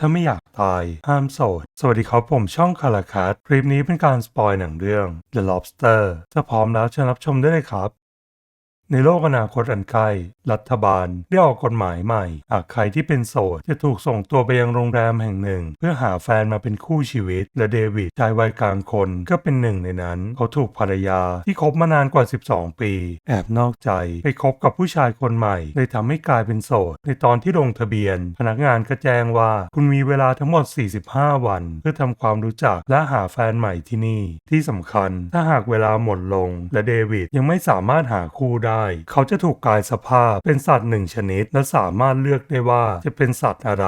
ถ้าไม่อยากตาย ห้ามโสด สวัสดีครับผมช่องคาราคัสคลิปนี้เป็นการสปอยหนังเรื่อง The Lobster ถ้าพร้อมแล้วเชิญรับชมได้เลยครับ ในโลกอนาคตอันใกล้รัฐบาลได้ออกกฎหมายใหม่ หากใครที่เป็นโสดจะถูกส่งตัวไปยังโรงแรมแห่งหนึ่ง เพื่อหาแฟนมาเป็นคู่ชีวิต และเดวิดชายวัยกลางคนก็เป็นหนึ่งในนั้น เขาถูกภรรยาที่คบมานานกว่า 12 ปี แอบนอกใจ ไปคบกับผู้ชายคนใหม่เลยทำให้กลายเป็นโสด ในตอนที่ลงทะเบียน พนักงานก็แจ้งว่า คุณมีเวลาทั้งหมด 45 วัน เพื่อทำความรู้จักและหาแฟนใหม่ที่นี่ ที่สำคัญ ถ้าหากเวลาหมดลง และเดวิดยังไม่สามารถหาคู่ได้เขาจะถูกกลายสภาพเป็นสัตว์หนึ่งชนิด และสามารถเลือกได้ว่าจะเป็นสัตว์อะไร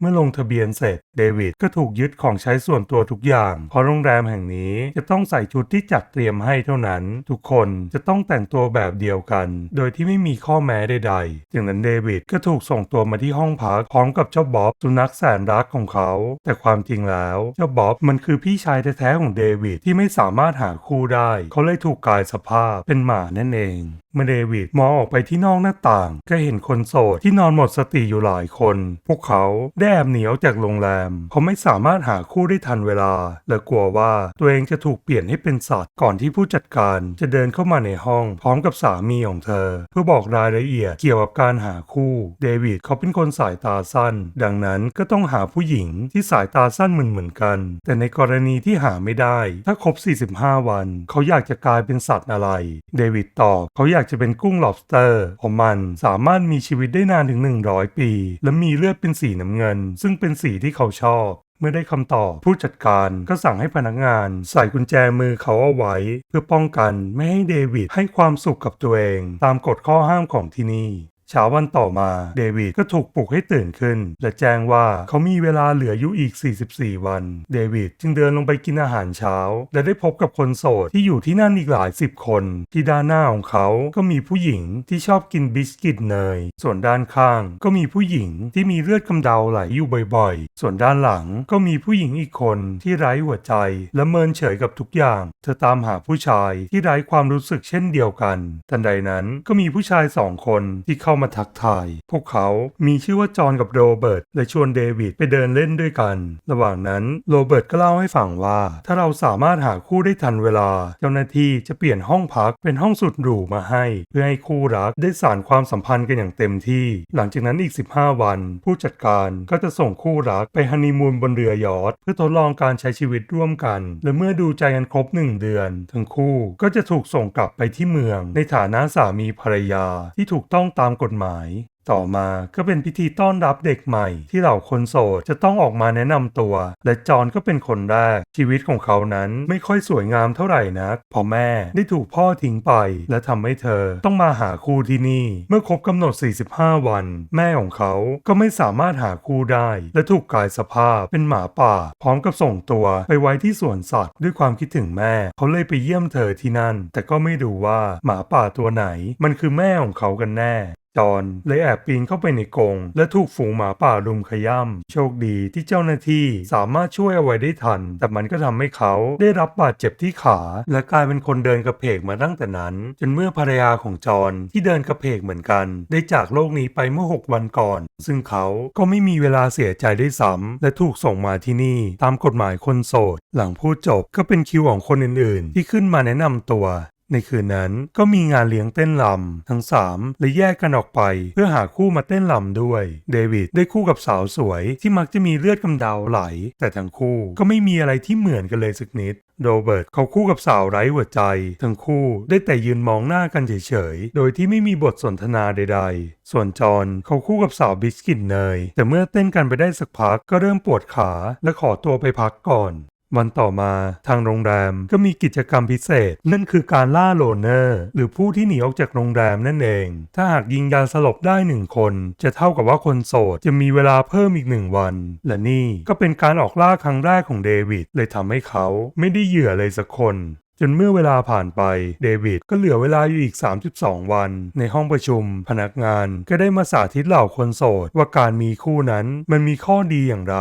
เมื่อลงทะเบียนเสร็จเดวิดก็ถูกยึดของใช้ส่วนตัวทุกอย่าง เพราะโรงแรมแห่งนี้จะต้องใส่ชุดที่จัดเตรียมให้เท่านั้น ทุกคนจะต้องแต่งตัวแบบเดียวกัน โดยที่ไม่มีข้อแม้ใดๆจากนั้นเดวิดก็ถูกส่งตัวมาที่ห้องพักพร้อมกับเจ้าบ๊อบสุนัขแสนรักของเขา แต่ความจริงแล้วเจ้าบ๊อบมันคือพี่ชายแท้ๆของเดวิดที่ไม่สามารถหาคู่ได้ เขาเลยถูกกลายสภาพเป็นหมานั่นเองเมื่อเดวิดมองออกไปที่นอกหน้าต่าง ก็เห็นคนโสดที่นอนหมดสติอยู่หลายคน พวกเขาได้แอบหนีออกจากโรงแรมเขาไม่สามารถหาคู่ได้ทันเวลา และกลัวว่าตัวเองจะถูกเปลี่ยนให้เป็นสัตว์ก่อนที่ผู้จัดการจะเดินเข้ามาในห้อง พร้อมกับสามีของเธอ เพื่อบอกรายละเอียดเกี่ยวกับการหาคู่เดวิดเขาเป็นคนสายตาสั้น ดังนั้นก็ต้องหาผู้หญิงที่สายตาสั้นเหมือนเหมือนกัน แต่ในกรณีที่หาไม่ได้ ถ้าครบ 45 วัน เขาอยากจะกลายเป็นสัตว์อะไร เดวิดตอบเขาอยากจะเป็นกุ้ง lobster เพราะมันสามารถมีชีวิตได้นานถึง 100 ปี และมีเลือดเป็นสีน้ำเงินซึ่งเป็นสีที่เขาชอบ เมื่อได้คำตอบผู้จัดการก็สั่งให้พนักงาน ใส่กุญแจมือเขาเอาไว้ เพื่อป้องกันไม่ให้เดวิดให้ความสุขกับตัวเอง ตามกฎข้อห้ามของที่นี่ เช้าวันต่อมาเดวิดก็ถูกปลุกให้ตื่นขึ้น และแจ้งว่าเขามีเวลาเหลืออยู่อีก 44 วัน เดวิดจึงเดินลงไปกินอาหารเช้า และได้พบกับคนโสดที่อยู่ที่นั่นอีกหลายสิบคน ที่ด้านหน้าของเขาก็มีผู้หญิงที่ชอบกินบิสกิตเนย ส่วนด้านข้างก็มีผู้หญิงที่มีเลือดกำเดาไหลอยู่บ่อยๆ ส่วนด้านหลังก็มีผู้หญิงอีกคนที่ไร้หัวใจ และเมินเฉยกับทุกอย่าง เธอตามหาผู้ชายที่ไร้ความรู้สึกเช่นเดียวกัน ทันใดนั้นก็มีผู้ชายสองคนที่เข้ามาทักทาย พวกเขามีชื่อว่าจอห์นกับโรเบิร์ตและชวนเดวิดไปเดินเล่นด้วยกัน ระหว่างนั้นโรเบิร์ตก็เล่าให้ฟังว่า ถ้าเราสามารถหาคู่ได้ทันเวลา เจ้าหน้าที่จะเปลี่ยนห้องพักเป็นห้องสุดหรูมาให้ เพื่อให้คู่รักได้สานความสัมพันธ์กันอย่างเต็มที่ หลังจากนั้นอีก 15 วัน ผู้จัดการก็จะส่งคู่รักไปฮันนีมูนบนเรือยอทเพื่อทดลองการใช้ชีวิตร่วมกัน และเมื่อดูใจกันครบหนึ่งเดือน ทั้งคู่ก็จะถูกส่งกลับไปที่เมือง ในฐานะสามีภรรยาที่ถูกต้องตามกฎหมาย ต่อมาก็เป็นพิธีต้อนรับเด็กใหม่ ที่เหล่าคนโสดจะต้องออกมาแนะนำตัว และจอห์นก็เป็นคนแรก ชีวิตของเขานั้นไม่ค่อยสวยงามเท่าไหร่นักเพอแม่ได้ถูกพ่อทิ้งไป และทำให้เธอต้องมาหาคู่ที่นี่ เมื่อครบกำหนด 45 วัน แม่ของเขาก็ไม่สามารถหาคู่ได้ และถูกกลายสภาพเป็นหมาป่า พร้อมกับส่งตัวไปไว้ที่สวนสัตว์ด้วยความคิดถึงแม่ เขาเลยไปเยี่ยมเธอที่นั่น แต่ก็ไม่รู้ว่าหมาป่าตัวไหน มันคือแม่ของเขากันแน่ จอนเลยแอบปีนเข้าไปในกรงและถูกฝูงหมาป่ารุมขย่ำโชคดีที่เจ้าหน้าที่สามารถช่วยเอาไว้ได้ทัน แต่มันก็ทำให้เขาได้รับบาดเจ็บที่ขา และกลายเป็นคนเดินกระเพกมาตั้งแต่นั้น จนเมื่อภรรยาของจอนที่เดินกระเพกเหมือนกัน ได้จากโลกนี้ไปเมื่อ 6 วันก่อน ซึ่งเขาก็ไม่มีเวลาเสียใจได้ซ้ำและถูกส่งมาที่นี่ตามกฎหมายคนโสด หลังพูดจบก็เป็นคิวของคนอื่นๆ ที่ขึ้นมาแนะนำตัว ในคืนนั้นก็มีงานเลี้ยงเต้นลำทั้งสามเลยแยกกันออกไป เพื่อหาคู่มาเต้นลำด้วย เดวิดได้คู่กับสาวสวยที่มักจะมีเลือดกำเดาไหล แต่ทั้งคู่ก็ไม่มีอะไรที่เหมือนกันเลยสักนิดโรเบิร์ตเขาคู่กับสาวไร้หัวใจ ทั้งคู่ได้แต่ยืนมองหน้ากันเฉยๆ โดยที่ไม่มีบทสนทนาใดๆ ส่วนจอห์นเขาคู่กับสาวบิสกิตเนย แต่เมื่อเต้นกันไปได้สักพักก็เริ่มปวดขาและขอตัวไปพักก่อน วันต่อมาทางโรงแรมก็มีกิจกรรมพิเศษ นั่นคือการล่าโลเนอร์ หรือผู้ที่หนีออกจากโรงแรมนั่นเอง ถ้าหากยิงยาสลบได้หนึ่งคน จะเท่ากับว่าคนโสดจะมีเวลาเพิ่มอีกหนึ่งวัน และนี่ก็เป็นการออกล่าครั้งแรกของเดวิดเลยทำให้เขาไม่ได้เหยื่อเลยสักคนจนเมื่อเวลาผ่านไปเดวิดก็เหลือเวลาอยู่อีก 32 วัน ในห้องประชุม พนักงานก็ได้มาสาธิตเหล่าคนโสดว่าการมีคู่นั้นมันมีข้อดีอย่างไร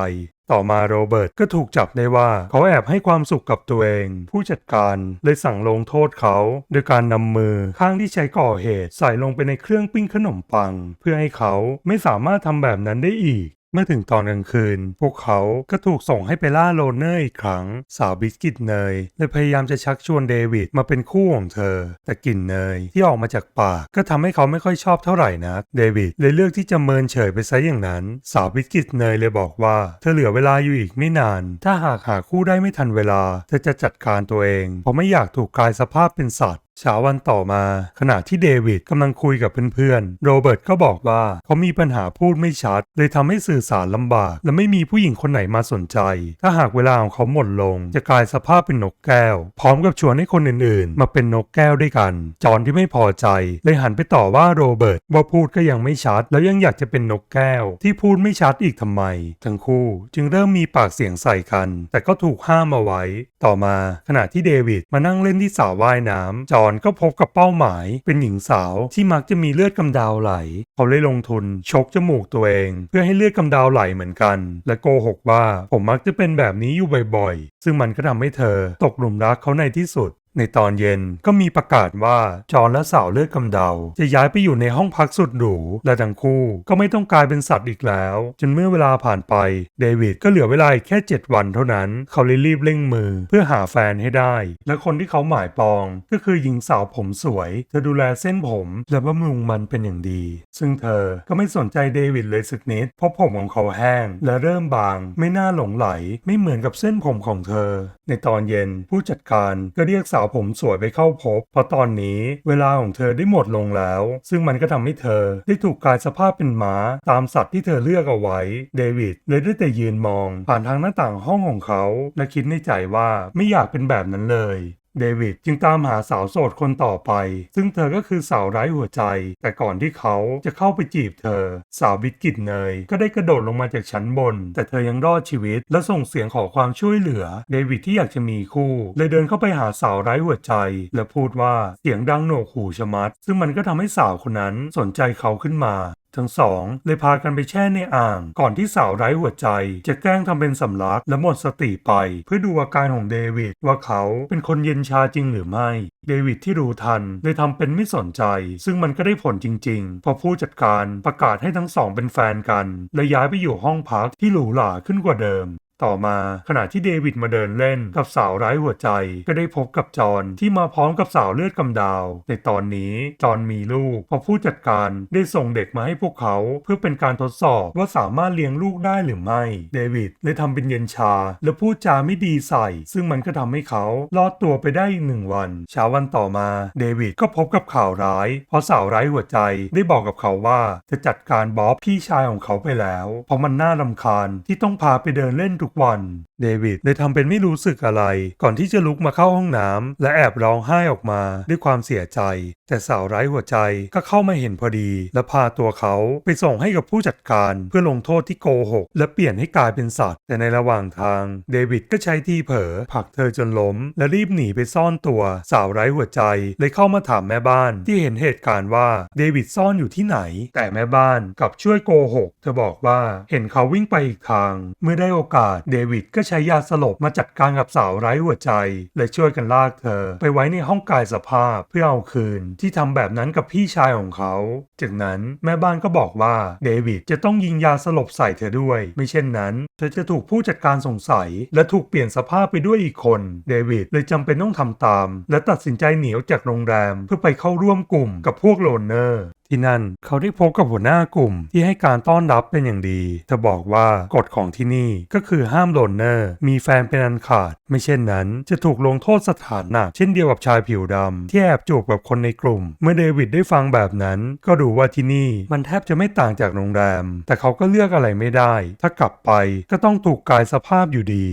ต่อมาโรเบิร์ตก็ถูกจับได้ว่าเขาแอบให้ความสุขกับตัวเอง ผู้จัดการเลยสั่งลงโทษเขาโดยการนำมือข้างที่ใช้ก่อเหตุใส่ลงไปในเครื่องปิ้งขนมปัง เพื่อให้เขาไม่สามารถทำแบบนั้นได้อีก เมื่อถึงตอนกลางคืน พวกเขาก็ถูกส่งให้ไปล่าโลเนอร์อีกครั้ง สาวบิสกิตเนยเลยพยายามจะชักชวนเดวิดมาเป็นคู่ของเธอ แต่กลิ่นเนยที่ออกมาจากปากก็ทำให้เขาไม่ค่อยชอบเท่าไหร่นัก เดวิดเลยเลือกที่จะเมินเฉยไปซะอย่างนั้น สาวบิสกิตเนยเลยบอกว่า เธอเหลือเวลาอยู่อีกไม่นาน ถ้าหากหาคู่ได้ไม่ทันเวลา เธอจะจัดการตัวเอง เพราะไม่อยากถูกกลายสภาพเป็นสัตว์เช้าวันต่อมาขณะที่เดวิดกำลังคุยกับเพื่อนๆ โรเบิร์ตก็บอกว่าเขามีปัญหาพูดไม่ชัด เลยทำให้สื่อสารลำบาก และไม่มีผู้หญิงคนไหนมาสนใจ ถ้าหากเวลาของเขาหมดลง จะกลายสภาพเป็นนกแก้ว พร้อมกับชวนให้คนอื่นๆ มาเป็นนกแก้วด้วยกัน จอห์นที่ไม่พอใจ เลยหันไปต่อว่าโรเบิร์ตว่าพูดก็ยังไม่ชัด แล้วยังอยากจะเป็นนกแก้ว ที่พูดไม่ชัดอีกทำไม ทั้งคู่จึงเริ่มมีปากเสียงใส่กัน แต่ก็ถูกห้ามเอาไว้ ต่อมา ขณะที่เดวิดมานั่งเล่นที่สระว่ายน้ำจออนก็พบกับเป้าหมาย เป็นหญิงสาวที่มักจะมีเลือดกำดาวไหล เขาเลยลงทุนชกจมูกตัวเอง เพื่อให้เลือดกำดาวไหลเหมือนกัน และโกหกว่าผมมักจะเป็นแบบนี้อยู่บ่อยๆ ซึ่งมันก็ทำให้เธอตกหลุมรักเขาในที่สุด ในตอนเย็นก็มีประกาศว่าจอห์นและสาวเลือดกำเดา จะย้ายไปอยู่ในห้องพักสุดหรู และทั้งคู่ก็ไม่ต้องกลายเป็นสัตว์อีกแล้ว จนเมื่อเวลาผ่านไปเดวิดก็เหลือเวลาแค่ 7 วันเท่านั้น เขาเลยรีบเร่งมือเพื่อหาแฟนให้ได้ และคนที่เขาหมายปอง ก็คือหญิงสาวผมสวย เธอดูแลเส้นผมและบำรุงมันเป็นอย่างดี ซึ่งเธอก็ไม่สนใจเดวิดเลยสักนิดเพราะผมของเขาแห้ง และเริ่มบาง ไม่น่าหลงไหล ไม่เหมือนกับเส้นผมของเธอ ในตอนเย็นผู้จัดการก็เรียกสาวผมสวยไปเข้าพบ เพราะตอนนี้เวลาของเธอได้หมดลงแล้ว ซึ่งมันก็ทำให้เธอได้ถูกกลายสภาพเป็นม้าตามสัตว์ที่เธอเลือกเอาไว้ เดวิดเลยได้แต่ยืนมอง ผ่านทางหน้าต่างห้องของเขา และคิดในใจว่าไม่อยากเป็นแบบนั้นเลย เดวิดจึงตามหาสาวโสดคนต่อไป ซึ่งเธอก็คือสาวไร้หัวใจ แต่ก่อนที่เขาจะเข้าไปจีบเธอ สาวบิดกิตเนย ก็ได้กระโดดลงมาจากชั้นบน แต่เธอยังรอดชีวิต และส่งเสียงขอความช่วยเหลือ เดวิดที่อยากจะมีคู่ เลยเดินเข้าไปหาสาวไร้หัวใจ และพูดว่าเสียงดังโหนกหูชะมัด ซึ่งมันก็ทำให้สาวคนนั้นสนใจเขาขึ้นมา ทั้งสองเลยพากันไปแช่ในอ่าง ก่อนที่สาวไร้หัวใจ จะแกล้งทำเป็นสำลักและหมดสติไป เพื่อดูอาการของเดวิดว่าเขาเป็นคนเย็นชาจริงหรือไม่ เดวิดที่รู้ทันเลยทำเป็นไม่สนใจ ซึ่งมันก็ได้ผลจริงๆ พอผู้จัดการประกาศให้ทั้งสองเป็นแฟนกัน และย้ายไปอยู่ห้องพักที่หรูหราขึ้นกว่าเดิม ต่อมา ขณะที่เดวิดมาเดินเล่นกับสาวไร้หัวใจ ก็ได้พบกับจอนที่มาพร้อมกับสาวเลือดกำดาว ในตอนนี้จอนมีลูกเพราะผู้จัดการได้ส่งเด็กมาให้พวกเขาเพื่อเป็นการทดสอบว่าสามารถเลี้ยงลูกได้หรือไม่ เดวิดเลยทำเป็นเย็นชา และพูดจาไม่ดีใส่ ซึ่งมันก็ทำให้เขารอดตัวไปได้อีกหนึ่งวันเช้าวันต่อมาเดวิดก็พบกับข่าวร้าย เพราะสาวไร้หัวใจได้บอกกับเขาว่าจะจัดการบ๊อบพี่ชายของเขาไปแล้ว เพราะมันน่ารำคาญที่ต้องพาไปเดินเล่นทุกวัน เดวิดเลยทำเป็นไม่รู้สึกอะไร ก่อนที่จะลุกมาเข้าห้องน้ำและแอบร้องไห้ออกมาด้วยความเสียใจ แต่สาวไร้หัวใจก็เข้ามาเห็นพอดี และพาตัวเขาไปส่งให้กับผู้จัดการเพื่อลงโทษที่โกหก และเปลี่ยนให้กลายเป็นสัตว์ แต่ในระหว่างทาง เดวิดก็ใช้ที่เผลอผลักเธอจนล้ม และรีบหนีไปซ่อนตัว สาวไร้หัวใจเลยเข้ามาถามแม่บ้าน ที่เห็นเหตุการณ์ว่าเดวิดซ่อนอยู่ที่ไหน แต่แม่บ้านกลับช่วยโกหก เธอบอกว่าเห็นเขาวิ่งไปอีกทาง เมื่อได้โอกาสเดวิดก็ใช้ยาสลบมาจัดการกับสาวไร้หัวใจ และช่วยกันลากเธอ ไปไว้ในห้องกายสภาพเพื่อเอาคืนที่ทำแบบนั้นกับพี่ชายของเขา จากนั้นแม่บ้านก็บอกว่าเดวิดจะต้องยิงยาสลบใส่เธอด้วย ไม่เช่นนั้น เธอจะถูกผู้จัดการสงสัย และถูกเปลี่ยนสภาพไปด้วยอีกคน เดวิดเลยจำเป็นต้องทำตาม และตัดสินใจหนีออกจากโรงแรมเพื่อไปเข้าร่วมกลุ่มกับพวกโลนเนอร์ ที่นั่น เขาได้พบกับหัวหน้ากลุ่มที่ให้การต้อนรับเป็นอย่างดีเธอบอกว่ากฎของที่นี่ก็คือห้ามโลนเนอร์มีแฟนเป็นอันขาด ไม่เช่นนั้นจะถูกลงโทษสถานหนักเช่นเดียวกับชายผิวดำที่แอบจูบกับคนในกลุ่ม เมื่อเดวิดได้ฟังแบบนั้น ก็รู้ว่าที่นี่มันแทบจะไม่ต่างจากโรงแรม แต่เขาก็เลือกอะไรไม่ได้ ถ้ากลับไปก็ต้องถูกกายสภาพอยู่ดี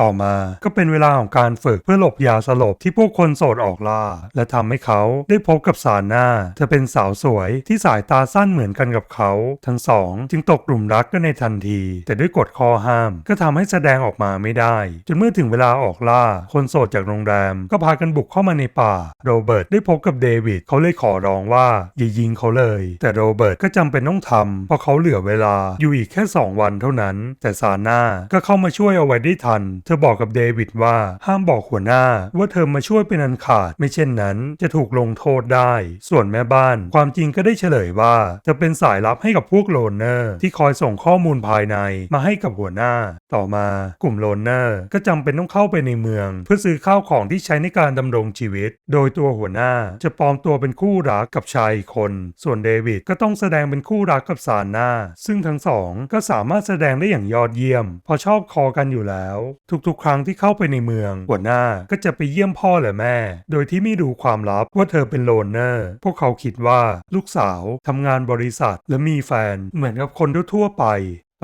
ต่อมาก็เป็นเวลาของการฝึกเพื่อหลบยาสลบที่พวกคนโสดออกล่า และทำให้เขาได้พบกับซาน่าเธอเป็นสาวสวยที่สายตาสั้นเหมือนกันกับเขา ทั้งสอง จึงตกกลุ่มรักกันในทันที แต่ด้วยกฎข้อห้าม ก็ทำให้แสดงออกมาไม่ได้ จนเมื่อถึงเวลาออกล่า คนโสดจากโรงแรม ก็พากันบุกเข้ามาในป่า โรเบิร์ตได้พบกับเดวิดเขาเลยขอร้องว่าอย่ายิงเขาเลย แต่โรเบิร์ตก็จำเป็นต้องทำเพราะเขาเหลือเวลาอยู่อีกแค่ 2 วันเท่านั้น แต่ซาน่าก็เข้ามาช่วยเอาไว้ได้ทันเธธอบอกกับเดวิดว่าห้ามบอกหัวหน้าว่าเธอมาช่วยเป็นอันขาด ไม่เช่นนั้นจะถูกลงโทษได้ ส่วนแม่บ้าน ความจริงก็ได้เฉลยว่าเธอเป็นสายลับให้กับพวกโลนเนอร์ที่คอยส่งข้อมูลภายในมาให้กับหัวหน้า ต่อมากลุ่มโลนเนอร์ก็จำเป็นต้องเข้าไปในเมือง เพื่อซื้อข้าวของที่ใช้ในการดำรงชีวิต โดยตัวหัวหน้าจะปลอมตัวเป็นคู่รักกับชายคน ส่วนเดวิดก็ต้องแสดงเป็นคู่รักกับซานนาซึ่งทั้งสองก็สามารถแสดงได้อย่างยอดเยี่ยม พอชอบคอกันอยู่แล้วทุกๆ ครั้งที่เข้าไปในเมือง หัวหน้าก็จะไปเยี่ยมพ่อและแม่ โดยที่ไม่รู้ความลับว่าเธอเป็นโลนเนอร์ พวกเขาคิดว่าลูกสาวทำงานบริษัทและมีแฟนเหมือนกับคนทั่วๆไป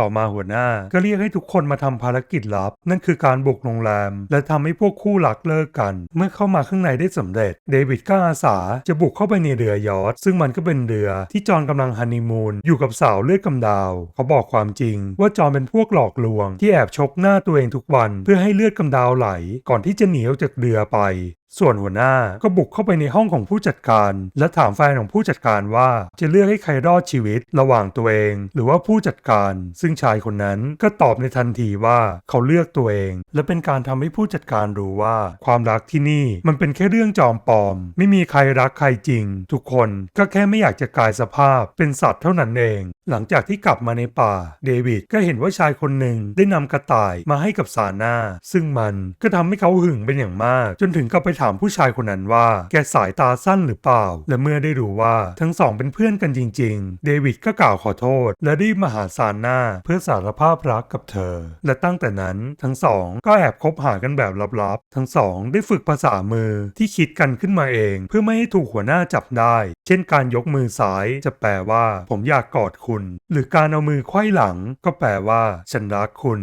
ต่อมาหัวหน้า ก็เรียกให้ทุกคนมาทำภารกิจลับ นั่นคือการบุกโรงแรม และทำให้พวกคู่รักเลิกกัน เมื่อเข้ามาข้างในได้สำเร็จ เดวิดก็อาสาจะบุกเข้าไปในเรือยอทซึ่งมันก็เป็นเรือที่จอนกำลังฮันนีมูนอยู่กับสาวเลือดกำดาว เขาบอกความจริง ว่าจอนเป็นพวกหลอกลวง ที่แอบชกหน้าตัวเองทุกวัน เพื่อให้เลือดกำดาวไหล ก่อนที่จะหนีออกจากเรือไป ส่วนหัวหน้าก็บุกเข้าไปในห้องของผู้จัดการ และถามแฟนของผู้จัดการว่าจะเลือกให้ใครรอดชีวิตระหว่างตัวเอง หรือว่าผู้จัดการ ซึ่งชายคนนั้นก็ตอบในทันทีว่าเขาเลือกตัวเอง และเป็นการทำให้ผู้จัดการรู้ว่า ความรักที่นี่มันเป็นแค่เรื่องจอมปลอม ไม่มีใครรักใครจริง ทุกคนก็แค่ไม่อยากจะกลายสภาพเป็นสัตว์เท่านั้นเอง หลังจากที่กลับมาในป่า เดวิดก็เห็นว่าชายคนหนึ่งได้นำกระต่ายมาให้กับซาน่าซึ่งมันก็ทำให้เขาหึงเป็นอย่างมาก จนถึงกับไปถามามผู้ชายคนนั้นว่า แกสายตาสั้นหรือเปล่า และเมื่อได้รู้ว่าทั้งสองเป็นเพื่อนกันจริง ๆ เดวิดก็กล่าวขอโทษ และรีบมาหาซาน่าเพื่อสารภาพรักกับเธอ และตั้งแต่นั้นทั้งสองก็แอบคบหากันแบบลับๆ ทั้งสองได้ฝึกภาษามือที่คิดกันขึ้นมาเอง เพื่อไม่ให้ถูกหัวหน้าจับได้ เช่นการยกมือซ้ายจะแปลว่า ผมอยากกอดคุณ หรือการเอามือไขว้หลัง ก็แปลว่า ฉันรักคุณ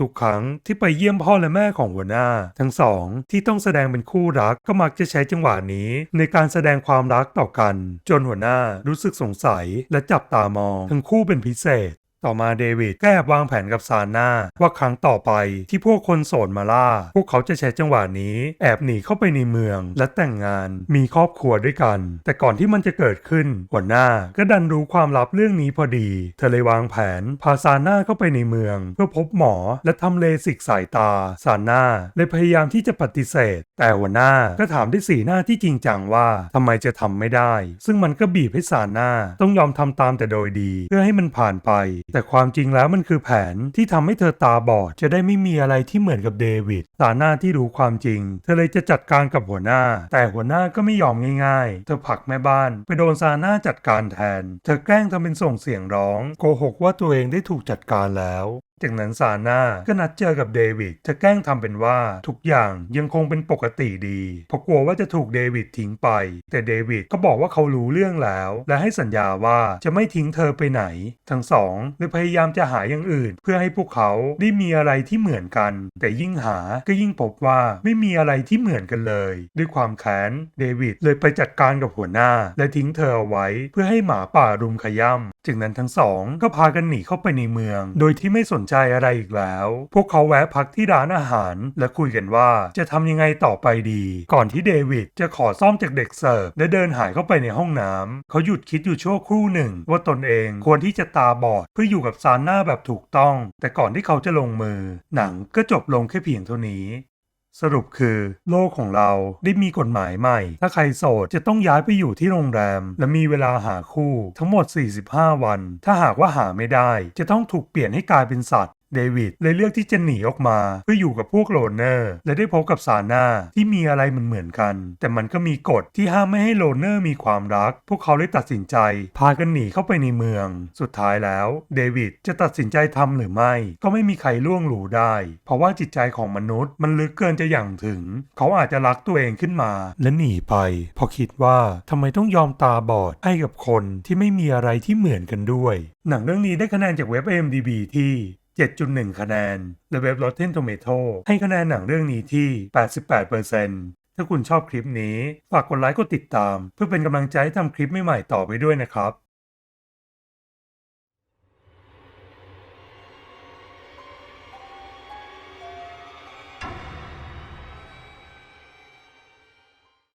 ทุกๆ ครั้งที่ไปเยี่ยมพ่อและแม่ของหัวหน้า ทั้งสองที่ต้องแสดงเป็นคู่รักก็มักจะใช้จังหวะนี้ ในการแสดงความรักต่อกัน จนหัวหน้ารู้สึกสงสัยและจับตามอง ทั้งคู่เป็นพิเศษ ต่อมาเดวิดก็แอบวางแผนกับซาน่าว่าครั้งต่อไปที่พวกคนโสดมาล่า พวกเขาจะใช้จังหวะนี้ แอบหนีเข้าไปในเมือง และแต่งงานมีครอบครัวด้วยกัน แต่ก่อนที่มันจะเกิดขึ้น หัวหน้าก็ดันรู้ความลับเรื่องนี้พอดี เธอเลยวางแผนพาซาน่าเข้าไปในเมือง เพื่อพบหมอและทำเลสิกสายตาซาน่าเลยพยายามที่จะปฏิเสธ แต่หัวหน้าก็ถามด้วยสีหน้าที่จริงจังว่าทำไมจะทำไม่ได้ ซึ่งมันก็บีบให้ซาน่าต้องยอมทำตามแต่โดยดี เพื่อให้มันผ่านไปแต่ความจริงแล้วมันคือแผนที่ทำให้เธอตาบอด จะได้ไม่มีอะไรที่เหมือนกับเดวิดซาน่าที่รู้ความจริง เธอเลยจะจัดการกับหัวหน้า แต่หัวหน้าก็ไม่ยอมง่ายๆ เธอผลักแม่บ้าน ไปโดนซาน่าจัดการแทน เธอแกล้งทำเป็นส่งเสียงร้อง โกหกว่าตัวเองได้ถูกจัดการแล้ว จากนั้นซาน่าก็นัดเจอกับเดวิดจะแกล้งทำเป็นว่าทุกอย่างยังคงเป็นปกติดีเพราะกลัวว่าจะถูกเดวิดทิ้งไป แต่เดวิดก็บอกว่าเขารู้เรื่องแล้ว และให้สัญญาว่าจะไม่ทิ้งเธอไปไหน ทั้งสองเลยพยายามจะหาอย่างอื่น เพื่อให้พวกเขาได้มีอะไรที่เหมือนกัน แต่ยิ่งหาก็ยิ่งพบว่าไม่มีอะไรที่เหมือนกันเลย ด้วยความแค้นเดวิดเลยไปจัดการกับหัวหน้า และทิ้งเธอเอาไว้ เพื่อให้หมาป่ารุมขย่ำจากนั้นทั้งสองก็พากันหนีเข้าไปในเมือง โดยที่ไม่สนใจอะไรอีกแล้ว พวกเขาแวะพักที่ร้านอาหาร และคุยกันว่าจะทำยังไงต่อไปดี ก่อนที่เดวิดจะขอซ่อมจากเด็กเสิร์ฟและเดินหายเข้าไปในห้องน้ำเขาหยุดคิดอยู่ชั่วครู่หนึ่ง ว่าตนเองควรที่จะตาบอดเพื่ออยู่กับซานน่าแบบถูกต้อง แต่ก่อนที่เขาจะลงมือ หนังก็จบลงแค่เพียงเท่านี้ สรุปคือ โลกของเราได้มีกฎหมายใหม่ ถ้าใครโสดจะต้องย้ายไปอยู่ที่โรงแรม และมีเวลาหาคู่ทั้งหมด 45 วัน ถ้าหากว่าหาไม่ได้ จะต้องถูกเปลี่ยนให้กลายเป็นสัตว์ เดวิดเลยเลือกที่จะหนีออกมาเพื่ออยู่กับพวกโลนเนอร์ และได้พบกับซาน่าที่มีอะไรเหมือนเหมือนกัน แต่มันก็มีกฎที่ห้ามไม่ให้โลนเนอร์มีความรัก พวกเขาเลยตัดสินใจ พากันหนีเข้าไปในเมือง สุดท้ายแล้วเดวิดจะตัดสินใจทำหรือไม่ ก็ไม่มีใครล่วงรู้ได้ เพราะว่าจิตใจของมนุษย์ มันลึกเกินจะอย่างถึง เขาอาจจะรักตัวเองขึ้นมา และหนีไปเพราะคิดว่าทำไมต้องยอมตาบอดให้กับคนที่ไม่มีอะไรที่เหมือนกันด้วย หนังเรื่องนี้ได้คะแนนจากเว็บ IMDb ที่ 7.1 คะแนนและเว็บ Rotten Tomato ให้คะแนนหนังเรื่องนี้ที่ 88%ถ้าคุณชอบคลิปนี้ ฝากกดไลค์กดติดตาม เพื่อเป็นกำลังใจให้ทำคลิปใหม่ๆต่อไปด้วยนะครับ